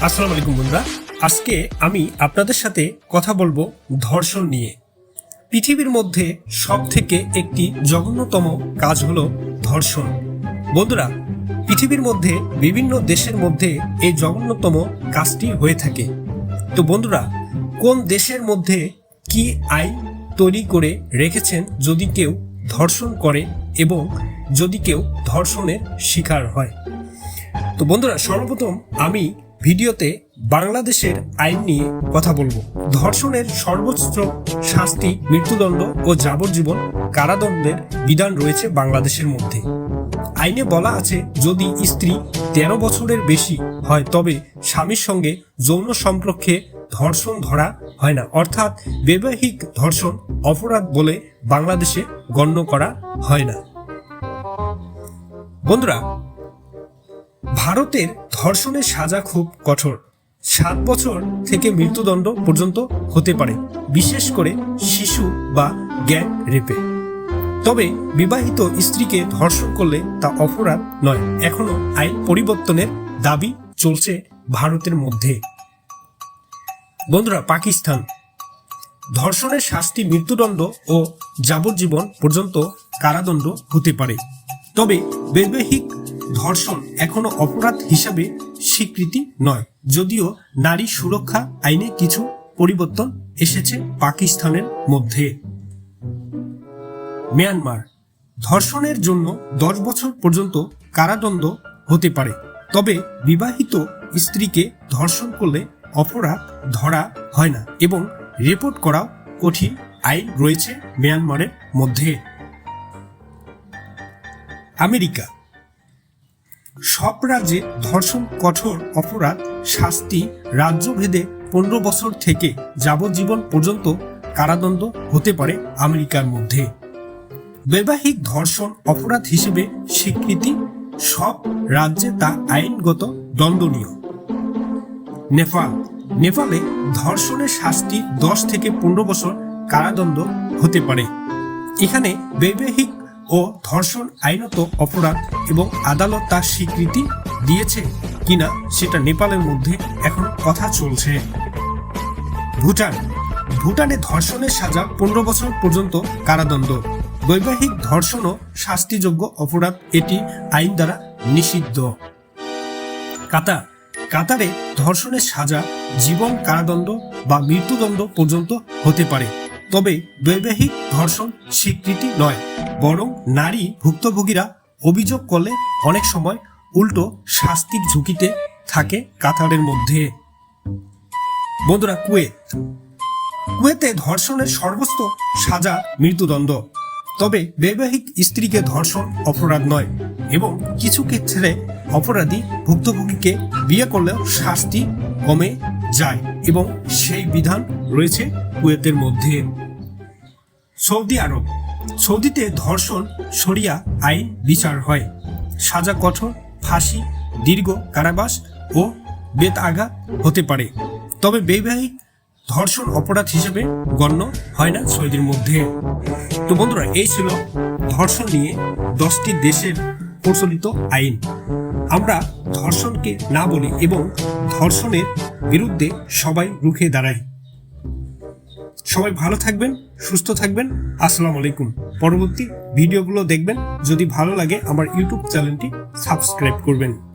আসসালামু আলাইকুম বন্ধুরা। আজকে আমি আপনাদের সাথে কথা বলব ধর্ষণ নিয়ে। পৃথিবীর মধ্যে সব থেকে একটি জঘন্যতম কাজ হলো ধর্ষণ। বন্ধুরা, পৃথিবীর মধ্যে বিভিন্ন দেশের মধ্যে এই জঘন্যতম কাজটি হয়ে থাকে। তো বন্ধুরা, কোন দেশের মধ্যে কি আইন তৈরি করে রেখেছেন যদি কেউ ধর্ষণ করে এবং যদি কেউ ধর্ষণের শিকার হয়? তো বন্ধুরা, সর্বপ্রথম আমি ভিডিওতে বাংলাদেশের আইন নিয়ে কথা বলব। ধর্ষণের সর্বোচ্চ শাস্তি, মৃত্যুদণ্ড ও যাবজ্জীবন কারাদণ্ডের বিধান রয়েছে বাংলাদেশের মধ্যে। আইনে বলা আছে, যদি স্ত্রী তেরো বছরের বেশি হয়, তবে স্বামীর সঙ্গে যৌন সম্পর্কে ধর্ষণ ধরা হয় না। অর্থাৎ বৈবাহিক ধর্ষণ অপরাধ বলে বাংলাদেশে গণ্য করা হয় না। বন্ধুরা ভারতের ধর্ষণের সাজা খুব কঠোর। সাত বছর থেকে মৃত্যুদণ্ড পর্যন্ত হতে পারে, বিশেষ করে শিশু বা গ্যাং রেপে। তবে বিবাহিত স্ত্রীকে ধর্ষণ করলে তা অপরাধ নয়, এখনও আইন পরিবর্তনের দাবি চলছে ভারতের মধ্যে। বন্ধুরা, পাকিস্তান। ধর্ষণের শাস্তি, মৃত্যুদণ্ড ও যাবজ্জীবন পর্যন্ত কারাদণ্ড হতে পারে। তবে বৈবাহিক ধর্ষণ এখনও অপরাধ হিসাবে স্বীকৃতি নয়। যদিও নারী সুরক্ষা আইনে কিছু পরিবর্তন এসেছে পাকিস্তানের মধ্যে। মিয়ানমার। ধর্ষণের জন্য দশ বছর পর্যন্ত কারাদণ্ড হতে পারে। তবে বিবাহিত স্ত্রীকে ধর্ষণ করলে অপরাধ ধরা হয় না এবং রিপোর্ট করা কঠিন আইন রয়েছে মিয়ানমারের মধ্যে। আমেরিকা। সব রাজ্যে ধর্ষণ, কঠোর অপরাধ, শাস্তি, রাজ্যভেদে পনেরো বছর থেকে যাবজ্জীবন পর্যন্ত কারাদণ্ড হতে পারে আমেরিকার মধ্যে। বৈবাহিক ধর্ষণ অপরাধ হিসেবে স্বীকৃতি, সব রাজ্যে তা আইনগত দণ্ডনীয়। নেপাল। নেপালে ধর্ষণের শাস্তি দশ থেকে পনেরো বছর কারাদণ্ড হতে পারে। এখানে বৈবাহিক ও ধর্ষণ আইনত অপরাধ এবং আদালত তার স্বীকৃতি দিয়েছে কিনা সেটা নেপালের মধ্যে এখন কথা চলছে। ভুটান। ভুটানে ধর্ষণের সাজা পনেরো বছর পর্যন্ত কারাদণ্ড। বৈবাহিক ধর্ষণও শাস্তিযোগ্য অপরাধ এটি আইন দ্বারা নিষিদ্ধ। কাতার। কাতারে ধর্ষণের সাজা জীবন কারাদণ্ড বা মৃত্যুদণ্ড পর্যন্ত হতে পারে। তবে বৈবাহিক ধর্ষণ স্বীকৃতি নয়, বরং নারী ভুক্তভোগীরা অভিযোগ করলে অনেক সময় উল্টো শাস্তির ঝুঁকিতে থাকে কাতারের মধ্যে। বন্ধুরা, কুয়েত। কুয়েতে ধর্ষণের সর্বোচ্চ সাজা মৃত্যুদণ্ড। তবে বৈবাহিক স্ত্রীকে ধর্ষণ অপরাধ নয়, এবং কিছু ক্ষেত্রে অপরাধী ভুক্তভোগীকে বিয়ে করলেও শাস্তি কমে যায় এবং সেই বিধান রয়েছে কুয়েতের মধ্যে। সৌদি আরব। সৌদিতে ধর্ষণ সরিয়া আইন বিচার হয়। সাজা কঠোর, ফাঁসি, দীর্ঘ কারাবাস ও বেতাঘাত হতে পারে। তবে বৈবাহিক ধর্ষণ অপরাধ হিসেবে গণ্য হয় না সৌদির মধ্যে। তো বন্ধুরা, এই ছিল ধর্ষণ নিয়ে দশটি দেশের প্রচলিত আইন। আমরা ধর্ষণকে না বলি এবং ধর্ষণের বিরুদ্ধে সবাই রুখে দাঁড়াই। সবাই ভালো থাকবেন, সুস্থ থাকবেন। আসসালামু আলাইকুম। পরবর্তী ভিডিওগুলো দেখবেন। যদি ভালো লাগে, আমার ইউটিউব চ্যানেলটি সাবস্ক্রাইব করবেন।